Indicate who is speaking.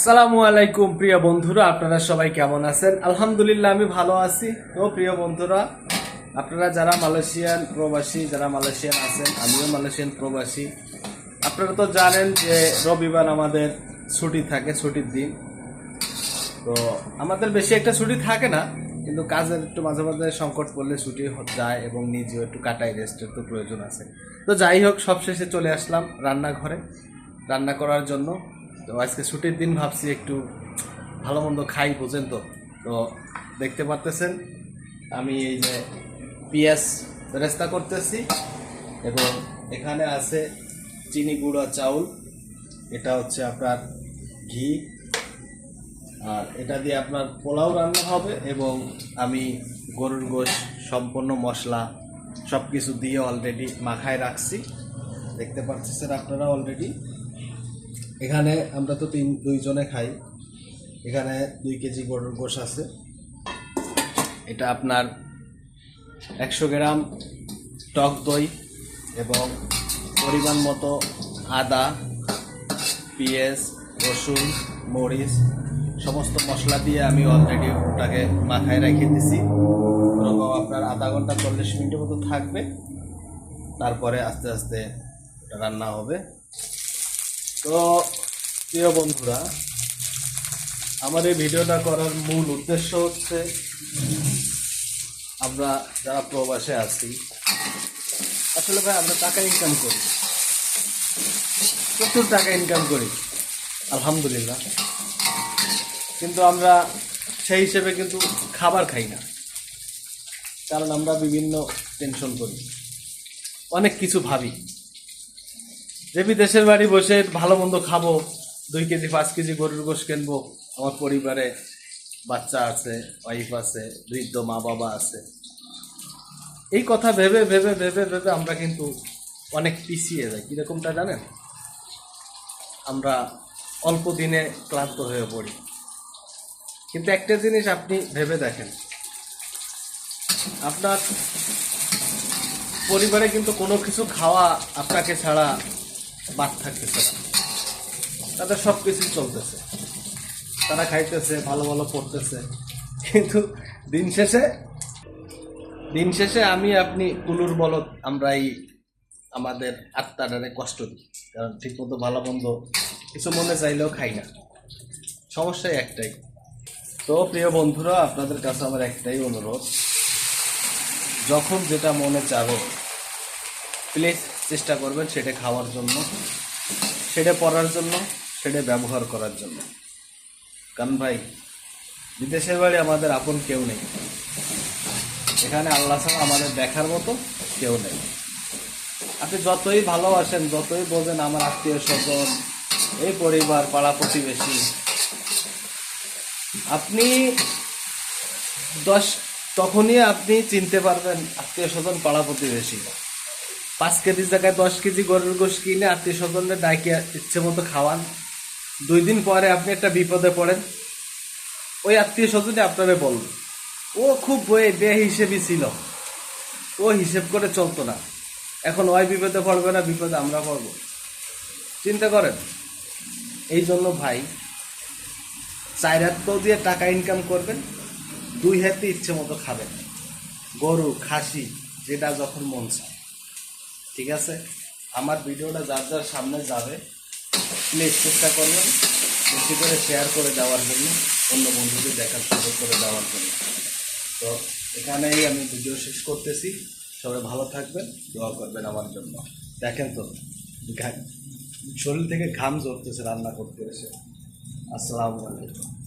Speaker 1: আসসালামু আলাইকুম, প্রিয় বন্ধুরা, আপনারা সবাই কেমন আছেন? আলহামদুলিল্লাহ, আমি ভালো আছি। তো প্রিয় বন্ধুরা, আপনারা যারা মালয়েশিয়ান প্রবাসী, যারা মালয়েশিয়ান আছেন, আমিও মালয়েশিয়ান প্রবাসী, আপনারা তো জানেন যে রবিবার আমাদের ছুটি থাকে, ছুটির দিন। তো আমাদের বেশি একটা ছুটি থাকে না, কিন্তু কাজের একটু মাঝে মাঝে সংকট পড়লে ছুটি যায় এবং নিজেও একটু কাটাই রেস্টের তো প্রয়োজন আছে। তো যাই হোক, সবশেষে চলে আসলাম রান্নাঘরে। রান্না করার জন্য তো আজকে ছুটির দিন ভাবছি একটু ভালো মন্দ খাই বুঝেন তো। তো দেখতে পারতেছেন, আমি এই যে পেঁয়াজ রেস্তা করতেছি এবং এখানে আছে চিনি গুঁড়া চাউল, এটা হচ্ছে আপনার ঘি, আর এটা দিয়ে আপনার পোলাও রান্না হবে এবং আমি গরুর গোশ, সম্পূর্ণ মশলা সব কিছু দিয়ে অলরেডি মাখায় রাখছি। দেখতে পাচ্ছেন আপনারা অলরেডি এখানে আমরা তো তিন দুইজনে খাই। এখানে দুই কেজি গরুর গোশ আছে। এটা আপনার একশো গ্রাম টক দই এবং পরিমাণ মতো আদা, পেঁয়াজ, রসুন, মরিচ, সমস্ত মশলা দিয়ে আমি অলরেডি ওটাকে মাথায় রেখে দিছি। ওরকম আপনার আধা ঘণ্টা, চল্লিশ মিনিটের মতো থাকবে। তারপরে আস্তে আস্তে রান্না হবে। তো, প্রিয় বন্ধুরা, আমার এই ভিডিওটা করার মূল উদ্দেশ্য হচ্ছে, আমরা যারা প্রবাসে আছি, আসলে ভাই, আমরা টাকা ইনকাম করি। প্রচুর টাকা ইনকাম করি, আলহামদুলিল্লাহ। কিন্তু আমরা সেই হিসেবে কিন্তু খাবার খাই না, কারণ আমরা বিভিন্ন টেনশন করি। অনেক কিছু ভাবি। যে বিদেশের বাড়ি বসে ভালো মন্দ খাব, দুই কেজি, পাঁচ কেজি গরুর গোশ কিনবো, আমার পরিবারে বাচ্চা আছে ওয়াইফ আছে, বৃদ্ধ মা বাবা আছে। এই কথা ভেবে ভেবে ভেবে ভেবে আমরা কিন্তু অনেক পিছিয়ে যাই। কীরকমটা জানেন? আমরা অল্প দিনে ক্লান্ত হয়ে পড়ি। কিন্তু একটা জিনিস আপনি ভেবে দেখেন। আপনার পরিবারে কিন্তু কোনো কিছু খাওয়া আপনাকে ছাড়া বাদ থাকতেছে না। তাদের সব কিছুই চলতেছে। তারা খাইতেছে, ভালো ভালো পড়তেছে। কিন্তু দিন শেষে দিন শেষে আমি, আপনি, কুলুর বলদ আমরা এই আমাদের আত্মাটারে কষ্ট দিই। কারণ ঠিকমতো ভালো মন্দ কিছু মনে চাইলেও খাই না। সমস্যাই একটাই। তো প্রিয় বন্ধুরা, আপনাদের কাছে আমার একটাই অনুরোধ। যখন যেটা মনে চাবে প্লিজ চেষ্টা করবেন সেটা খাওয়ার জন্য, সেটা পড়ার জন্য, সেটা ব্যবহার করার জন্য। কারণ ভাই, বিদেশের বাড়ি আমাদের আপন কেউ নেই। এখানে আল্লাহ ছাড়া আমাদের দেখার মতো কেউ নেই। আপনি যতই ভালোবাসেন, যতই বোঝেন, আমার আত্মীয় স্বজন, এই পরিবার, পাড়া প্রতিবেশী, আপনি দশ, তখনই আপনি চিনতে পারবেন আত্মীয় স্বজন, পাড়া প্রতিবেশী। পাঁচ কেজির জায়গায় দশ কেজি গরুর গোশ কিনে আত্মীয় স্বজনদের ডাকিয়ে ইচ্ছে মতো খাওয়ান। দুই দিন পরে আপনি একটা বিপদে পড়েন। ওই আত্মীয় স্বজনই আপনারে বলল ও খুব বয়ে বে হিসেবে ছিল। ও হিসেব করে চলতো না। এখন ওই বিপদে পড়বে না, বিপদে আমরা পড়ব। চিন্তা করেন, এই জন্য ভাই চার দিয়ে টাকা ইনকাম করবেন, দুই হাতে ইচ্ছে মতো খাবেন। গরু, খাসি, যেটা যখন মন চায়। ঠিক আছে? আমার ভিডিওটা যার যার সামনে যাবে প্লিজ চেষ্টা করবেন বেশি করে শেয়ার করে দেওয়ার জন্য, অন্য বন্ধুদের দেখার সুযোগ করে দেওয়ার জন্য। তো এখানেই আমি ভিডিও শেষ করতেছি। সবাই ভালো থাকবেন, দোয়া করবেন আমার জন্য। দেখেন তো শরীর থেকে ঘাম ঝরতেছে রান্না করতে এসে। আসসালামু আলাইকুম।